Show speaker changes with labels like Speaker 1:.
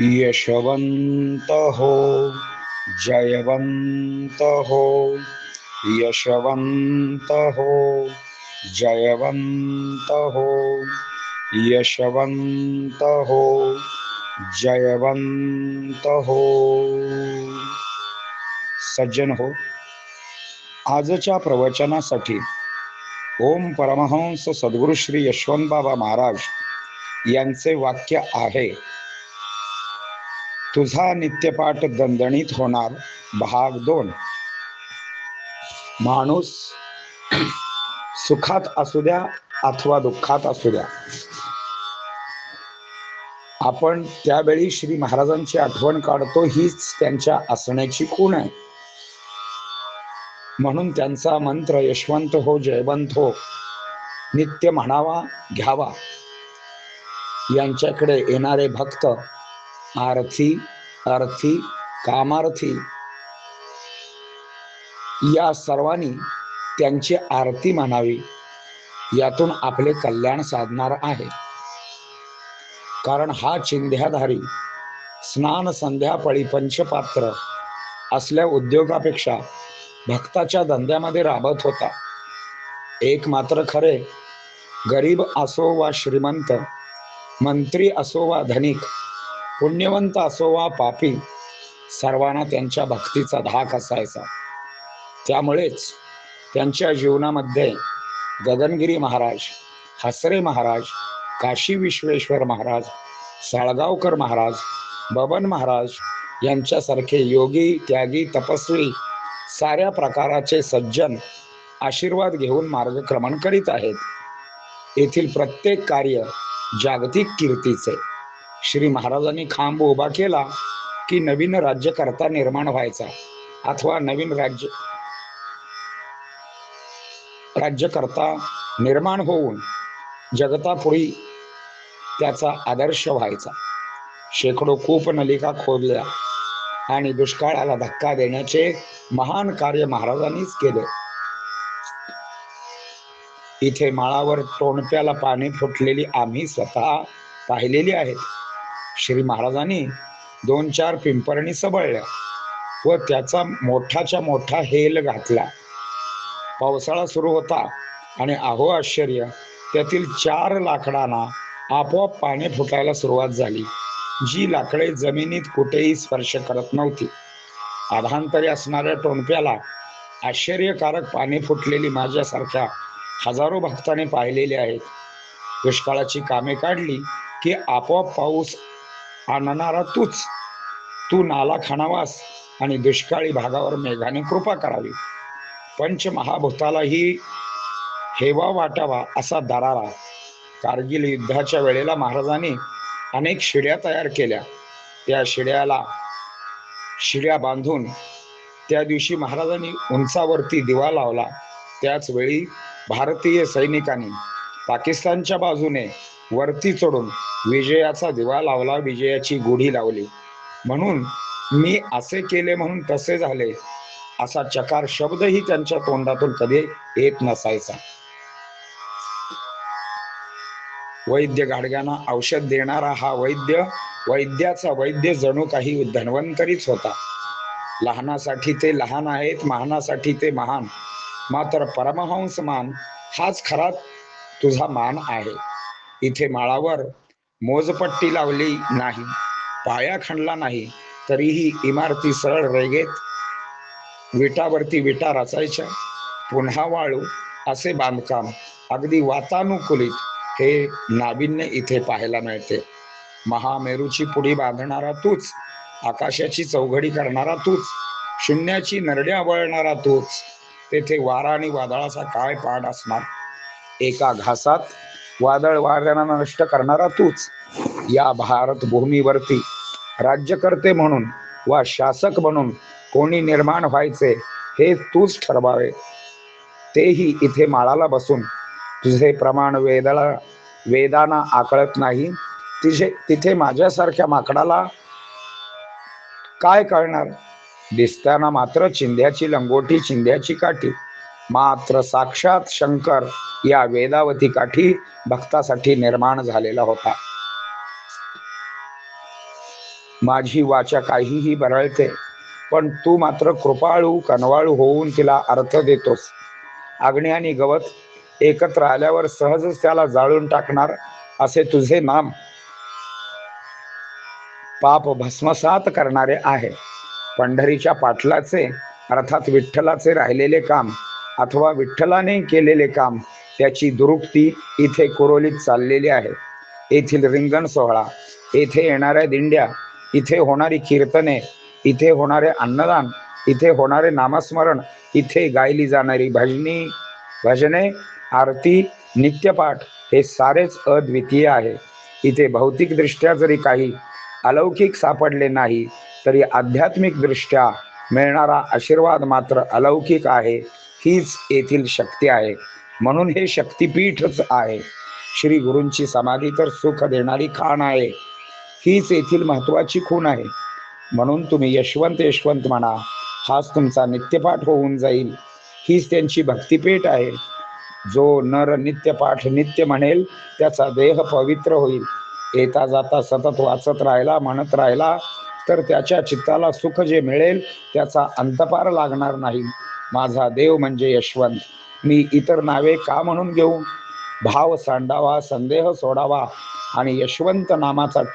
Speaker 1: यशवंत हो जयवंत हो यशवंत हो जयवंत हो यशवंत हो जयवंत हो सज्जन हो आजच्या प्रवचनासाठी ओम परमहंस सद्गुरु श्री यशवंत बाबा महाराज यांचे वाक्य आहे. तुझा नित्यपाठ दणदणीत होणार भाग दोन. माणूस सुखात असू द्या अथवा दुःखात असू द्या. आपण त्यावेळी श्री महाराजांची आठवण काढतो हीच त्यांच्या असण्याची खूण आहे. म्हणून त्यांचा मंत्र यशवंत हो जयवंत हो. नित्य म्हणावा घ्यावा. यांच्याकडे येणारे भक्त आरथी अर्थी कामार्थी या सर्वांनी त्यांची आरती म्हणावी. यातून आपले कल्याण साधणार आहे. कारण हा चिंध्याधारी स्नान संध्यापळी पंचपात्र असल्या उद्योगापेक्षा भक्ताच्या धंद्यामध्ये राबत होता. एक मात्र खरे गरीब असो वा श्रीमंत मंत्री असो वा धनिक पुण्यवंत असो वा पापी सर्वांना त्यांच्या भक्तीचा धाक असायचा. त्यामुळेच त्यांच्या जीवनामध्ये गगनगिरी महाराज हसरे महाराज काशी विश्वेश्वर महाराज साळगावकर महाराज बबन महाराज यांच्यासारखे योगी त्यागी तपस्वी साऱ्या प्रकाराचे सज्जन आशीर्वाद घेऊन मार्गक्रमण करीत आहेत. येथील प्रत्येक कार्य जागतिक कीर्तीचे. श्री महाराजांनी खांब उभा केला की नवीन राज्यकर्ता निर्माण व्हायचा अथवा नवीन राज्य राज्यकर्ता निर्माण होऊन जगतापुढी त्याचा आदर्श व्हायचा. शेकडो कूप नलिका खोदल्या आणि दुष्काळाला धक्का देण्याचे महान कार्य महाराजांनीच केले. इथे माळावर तोंडप्याला पाणी फुटलेली आम्ही स्वतः पाहिलेली आहेत. श्री महाराजांनी दोन चार पिंपरणी सबळल्या व त्याचा मोठाच्या मोठा हेल घातला. पावसाळा सुरू होता आणि अहो आश्चर्य त्यातील चार लाकडांना आपोआप पाणी फुटायला सुरुवात झाली. जी लाकडे जमिनीत कुठेही स्पर्श करत नव्हती. आधांतरी असणाऱ्या टोणप्याला आश्चर्यकारक पाणी फुटलेली माझ्यासारख्या हजारो भक्ताने पाहिलेले आहेत. दुष्काळाची कामे काढली की आपोआप पाऊस आणणारा तूच. तू नाला खाणावास आणि दुष्काळी भागावर मेघाने कृपा करावी. पंचमहाभूतालाही हेवा वाटावा असा दरारा कारगिल युद्धाच्या वेळेला महाराजांनी अनेक शिड्या तयार केल्या. त्या शिड्याला शिड्या बांधून त्या दिवशी महाराजांनी उंचावरती दिवा लावला. त्याच वेळी भारतीय सैनिकांनी पाकिस्तानच्या बाजूने वरती चढून विजयाचा दिवा लावला विजयाची गुढी लावली. म्हणून मी असे केले म्हणून तसे झाले असा चकार शब्दही त्यांच्या तोंडातून कधी येत नसायचा. वैद्य गाडग्यांना औषध देणारा हा वैद्य वैद्याचा वैद्य जणू काही धन्वंतरीच होता. लहानासाठी ते लहान आहेत महानासाठी ते महान. मात्र परमहंस मान हाच खरा तुझा मान आहे. इथे माळावर मोजपट्टी लावली नाही पाया खणला नाही तरीही इमारती सरळ रेगेत विटावरती विटा रचायच्या. पुन्हा वाळू असे बांधकाम अगदी वातानुकूलित हे नाविन्य इथे पाहायला मिळते. महामेरूची पुढी बांधणारा तूच आकाशाची चौघडी करणारा तूच शून्याची नरड्या वळणारा तूच तेथे वारा आणि वादळाचा काय पाड असणार? एका घासात वादळ वाऱ्यांना नष्ट करणारा तूच या भारत भूमीवरती राज्यकर्ते म्हणून वा शासक म्हणून कोणी निर्माण व्हायचे हे तूच ठरवावे. तेही इथे माळाला बसून तुझे प्रमाण वेदाला वेदाना आकळत नाही. तिथे तिथे माझ्यासारख्या माकडाला काय कळणार? दिसताना मात्र चिंध्याची लंगोटी चिंध्याची काठी. मात्र साक्षात शंकर या वेदावती काठी भक्तासाठी निर्माण झालेला होता. माझी वाचा काहीही बरळते पण तू मात्र कृपाळू कनवाळू होऊन तिला अर्थ देतोस. अग्नी आणि गवत एकत्र आल्यावर सहजच त्याला जाळून टाकणार असे तुझे नाम पाप भस्मसात करणारे आहे. पंढरीच्या पाटलाचे अर्थात विठ्ठलाचे राहिलेले काम अथवा विठ्ठलाने केलेले काम त्याची दुरुक्ती इथे कुरोलीत चाललेली आहे. येथील रिंगण सोहळा येथे येणाऱ्या दिंड्या इथे होणारी कीर्तने इथे होणारे अन्नदान इथे होणारे नामस्मरण इथे गायली जाणारी भजनी भजने आरती नित्यपाठ हे सारेच अद्वितीय आहे. इथे भौतिकदृष्ट्या जरी काही अलौकिक सापडले नाही तरी आध्यात्मिकदृष्ट्या मिळणारा आशीर्वाद मात्र अलौकिक आहे हीच येथील शक्ती आहे. म्हणून हे शक्तिपीठच आहे. श्री गुरूंची समाधी तर सुख देणारी खाण आहे हीच येथील महत्वाची खूण आहे. म्हणून तुम्ही यशवंत यशवंत म्हणा हाच तुमचा नित्यपाठ होऊन जाईल. हीच त्यांची भक्तिपीठ आहे. जो नर नित्यपाठ नित्य म्हणेल त्याचा देह पवित्र होईल. येता जाता सतत वाचत राहिला म्हणत राहिला तर त्याच्या चित्ताला सुख जे मिळेल त्याचा अंतपार लागणार नाही. माझा देव म्हणजे यशवंत. मी इतर नावे का म्हणून घेऊ? भाव सांडावा संदेह सोडावा आणि यशवंत नामाचा टा